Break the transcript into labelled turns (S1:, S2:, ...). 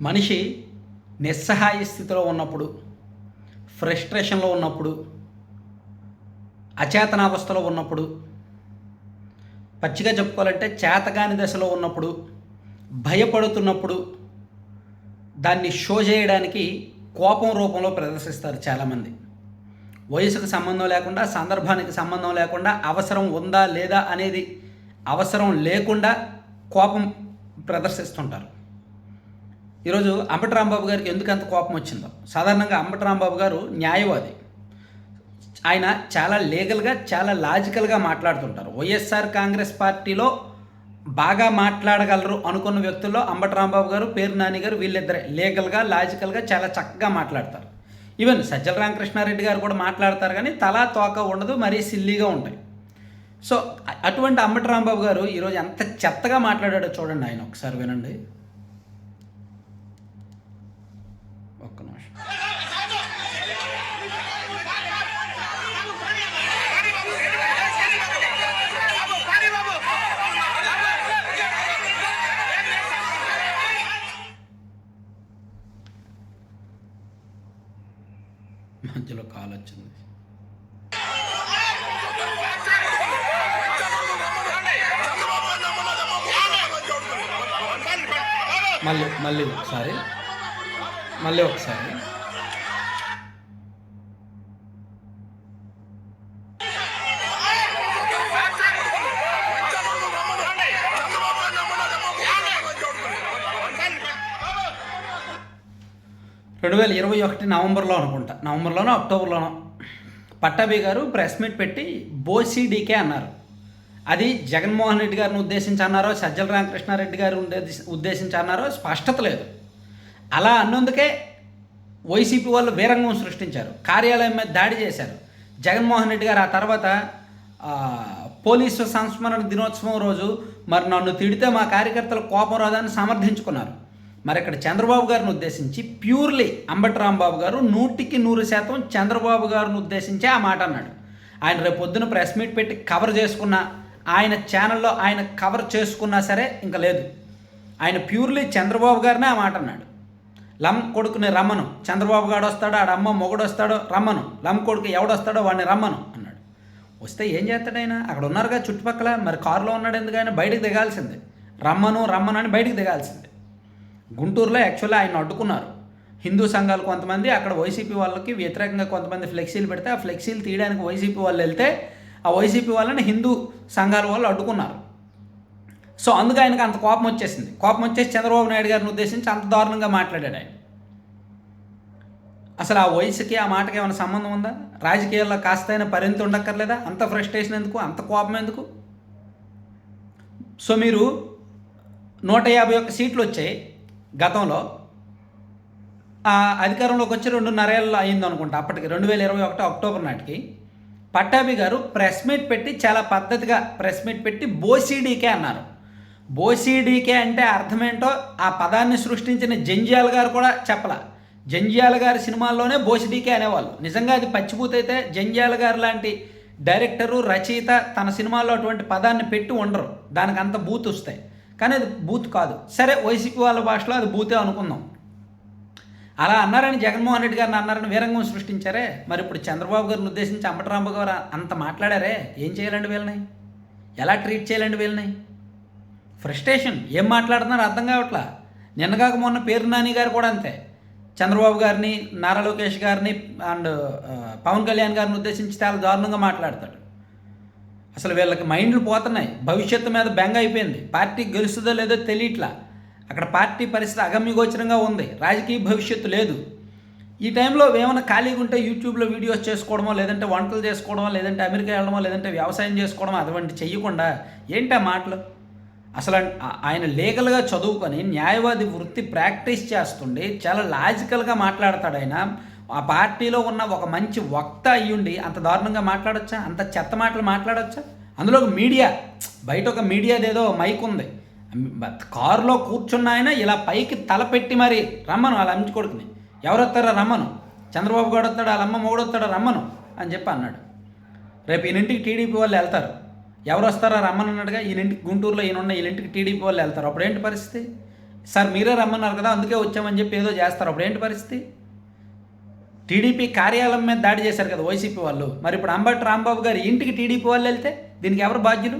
S1: మనిషి నిస్సహాయ స్థితిలో ఉన్నప్పుడు ఫ్రస్ట్రేషన్లో ఉన్నప్పుడు అచేతనావస్థలో ఉన్నప్పుడు పచ్చిగా చెప్పుకోవాలంటే చేతగాని దశలో ఉన్నప్పుడు భయపడుతున్నప్పుడు దాన్ని షో చేయడానికి కోపం రూపంలో ప్రదర్శిస్తారు చాలామంది. వయసుకు సంబంధం లేకుండా సందర్భానికి సంబంధం లేకుండా అవసరం ఉందా లేదా అనేది అవసరం లేకుండా కోపం ప్రదర్శిస్తుంటారు. ఈరోజు అంబటి రాంబాబు గారికి ఎందుకు అంత కోపం వచ్చిందో? సాధారణంగా అంబటి రాంబాబు గారు న్యాయవాది. ఆయన చాలా లీగల్గా చాలా లాజికల్గా మాట్లాడుతుంటారు. వైఎస్ఆర్ కాంగ్రెస్ పార్టీలో బాగా మాట్లాడగలరు అనుకున్న వ్యక్తుల్లో అంబటి రాంబాబు గారు పేరు నాని గారు వీళ్ళిద్దరే. లీగల్గా లాజికల్గా చాలా చక్కగా మాట్లాడతారు. ఈవెన్ సజ్జల రామకృష్ణారెడ్డి గారు కూడా మాట్లాడతారు కానీ తలా తోక ఉండదు మరీ సిల్లీగా ఉంటాయి. సో అటువంటి అంబటి రాంబాబు గారు ఈరోజు ఎంత చెత్తగా మాట్లాడాడో చూడండి ఆయన ఒకసారి వినండి. ఒక్క నిమిషం. మధ్యలో కాల్ వచ్చింది. మళ్ళీ మళ్ళీ ఒకసారి. మళ్ళీ ఒకసారి. రెండు వేల ఇరవై ఒకటి నవంబర్లో అనుకుంటా. నవంబర్లోనో అక్టోబర్లోనో. పట్టాభి గారు ప్రెస్ మీట్ పెట్టి బోసీడీకే అన్నారు. అది జగన్మోహన్ రెడ్డి గారిని ఉద్దేశించి అన్నారో సజ్జల రామకృష్ణారెడ్డి గారు ఉండే ఉద్దేశించి అన్నారో స్పష్టత లేదు. అలా అన్నందుకే వైసీపీ వాళ్ళు వీరంగం సృష్టించారు. కార్యాలయం మీద దాడి చేశారు. జగన్మోహన్ రెడ్డి గారు ఆ తర్వాత పోలీసు సంస్మరణ దినోత్సవం రోజు మరి నన్ను తిడితే మా కార్యకర్తలు కోపం రాదని సమర్థించుకున్నారు. మరి ఇక్కడ చంద్రబాబు గారిని ఉద్దేశించి ప్యూర్లీ అంబటి రాంబాబు గారు నూటికి నూరు శాతం చంద్రబాబు గారిని ఉద్దేశించే ఆ మాట అన్నాడు. ఆయన రేపు పొద్దున ప్రెస్ మీట్ పెట్టి కవర్ చేసుకున్న ఆయన ఛానల్లో ఆయన కవర్ చేసుకున్నా సరే ఇంకా లేదు. ఆయన ప్యూర్లీ చంద్రబాబు గారినే ఆ మాట అన్నాడు. లమ్ కొడుకుని రమ్మను. చంద్రబాబు గాడు వస్తాడో? ఆడ అమ్మ మొగుడు వస్తాడో? రమ్మను. లమ్ కొడుకు ఎవడొస్తాడో వాడిని రమ్మను అన్నాడు. వస్తే ఏం చేస్తాడు ఆయన? అక్కడ ఉన్నారుగా చుట్టుపక్కల. మరి కారులో ఉన్నాడు ఎందుకైనా బయటకు బయటికి దిగాల్సిందే. రమ్మను రమ్మను అని బయటికి దిగాల్సిందే. గుంటూరులో యాక్చువల్లీ ఆయన అడ్డుకున్నారు. హిందూ సంఘాలు కొంతమంది అక్కడ వైసీపీ వాళ్ళకి వ్యతిరేకంగా కొంతమంది ఫ్లెక్సీలు పెడితే ఆ ఫ్లెక్సీలు తీయడానికి వైసీపీ వాళ్ళు వెళ్తే ఆ వైసీపీ వాళ్ళని హిందూ సంఘాల వాళ్ళు అడ్డుకున్నారు. సో అందుకు ఆయనకు అంత కోపం వచ్చేసింది. కోపం వచ్చేసి చంద్రబాబు నాయుడు గారిని ఉద్దేశించి అంత దారుణంగా మాట్లాడాడు ఆయన. అసలు ఆ వయసుకి ఆ మాటకి ఏమైనా సంబంధం ఉందా? రాజకీయాల్లో కాస్తైనా పరిణతి ఉండక్కర్లేదా? అంత ఫ్రస్ట్రేషన్ ఎందుకు? అంత కోపం ఎందుకు? సో మీరు నూట యాభై ఒక్క సీట్లు వచ్చాయి గతంలో. ఆ అధికారంలోకి వచ్చి రెండున్నరేళ్ళు అయింది అనుకుంటా అప్పటికి రెండు వేల ఇరవై ఒకటి అక్టోబర్ నాటికి. పట్టాభి గారు ప్రెస్ మీట్ పెట్టి చాలా పద్ధతిగా ప్రెస్ మీట్ పెట్టి బోసీడీకే అన్నారు. బోసీడీకే అంటే అర్థమేంటో ఆ పదాన్ని సృష్టించిన జంజాల్ గారు కూడా చెప్పలా. జంజాల గారి సినిమాల్లోనే బోసిడీకే అనేవాళ్ళు. నిజంగా అది పచ్చిబూత్ అయితే జంజాల గారు లాంటి డైరెక్టరు రచయిత తన సినిమాల్లో అటువంటి పదాన్ని పెట్టి ఉండరు. దానికి అంత బూత్ వస్తాయి. కానీ అది బూత్ కాదు. సరే వైసీపీ వాళ్ళ భాషలో అది బూతే అనుకుందాం. అలా అన్నారని జగన్మోహన్ రెడ్డి గారిని అన్నారని వీరంగం సృష్టించారే. మరి ఇప్పుడు చంద్రబాబు గారిని ఉద్దేశించి అంబటరాంబ గారు అంత మాట్లాడారే. ఏం చేయాలండి వీళ్ళని? ఎలా ట్రీట్ చేయాలండి వీళ్ళని? ఫ్రస్ట్రేషన్. ఏం మాట్లాడుతున్నారో? అర్థం కావట్లా? నిన్నగాక మొన్న పేరు నాని గారు కూడా అంతే. చంద్రబాబు గారిని నారా లోకేష్ గారిని అండ్ పవన్ కళ్యాణ్ గారిని ఉద్దేశించి చాలా దారుణంగా మాట్లాడతాడు. అసలు వీళ్ళకి మైండ్లు పోతున్నాయి. భవిష్యత్తు మీద బెంగ అయిపోయింది. పార్టీ గెలుస్తుందో లేదో తెలియట్లా. అక్కడ పార్టీ పరిస్థితి అగమ్యగోచరంగా ఉంది. రాజకీయ భవిష్యత్తు లేదు. ఈ టైంలో ఏమైనా ఖాళీగా ఉంటే యూట్యూబ్లో వీడియోస్ చేసుకోవడమో లేదంటే వంటలు చేసుకోవడమో లేదంటే అమెరికా వెళ్ళడమో లేదంటే వ్యవసాయం చేసుకోవడమో అటువంటి చెయ్యకుండా ఏంటి ఆ మాటలు? అసలు ఆయన లీగల్గా చదువుకొని న్యాయవాది వృత్తి ప్రాక్టీస్ చేస్తుండి చాలా లాజికల్గా మాట్లాడతాడు ఆయన. ఆ పార్టీలో ఉన్న ఒక మంచి వక్త అయ్యుండి అంత దారుణంగా మాట్లాడొచ్చా? అంత చెత్త మాటలు మాట్లాడొచ్చా? అందులో ఒక మీడియా బయట ఒక మీడియాదేదో మైక్ ఉంది. కారులో కూర్చున్న ఆయన ఇలా పైకి తలపెట్టి మరి రమ్మను వాళ్ళ అమ్మి కొడుకుని. ఎవరొస్తారా రమ్మను? చంద్రబాబు గారు వస్తాడు వాళ్ళ అమ్మ మొగుడొస్తాడు రమ్మను అని చెప్పి అన్నాడు. రేపు ఈయనింటికి టీడీపీ వాళ్ళు వెళ్తారు. ఎవరు వస్తారో రమ్మని ఈయనింటికి గుంటూరులో ఈయన ఉన్న ఈయనింటికి టీడీపీ వాళ్ళు వెళ్తారు. అప్పుడు ఏంటి పరిస్థితి? సార్ మీరే రమ్మన్నారు కదా అందుకే వచ్చామని చెప్పి ఏదో చేస్తారు. అప్పుడు ఏంటి పరిస్థితి? టీడీపీ కార్యాలయం మీద దాడి చేశారు కదా వైసీపీ వాళ్ళు. మరి ఇప్పుడు అంబటి రాంబాబు గారి ఇంటికి టీడీపీ వాళ్ళు వెళ్తే దీనికి ఎవరు బాధ్యులు?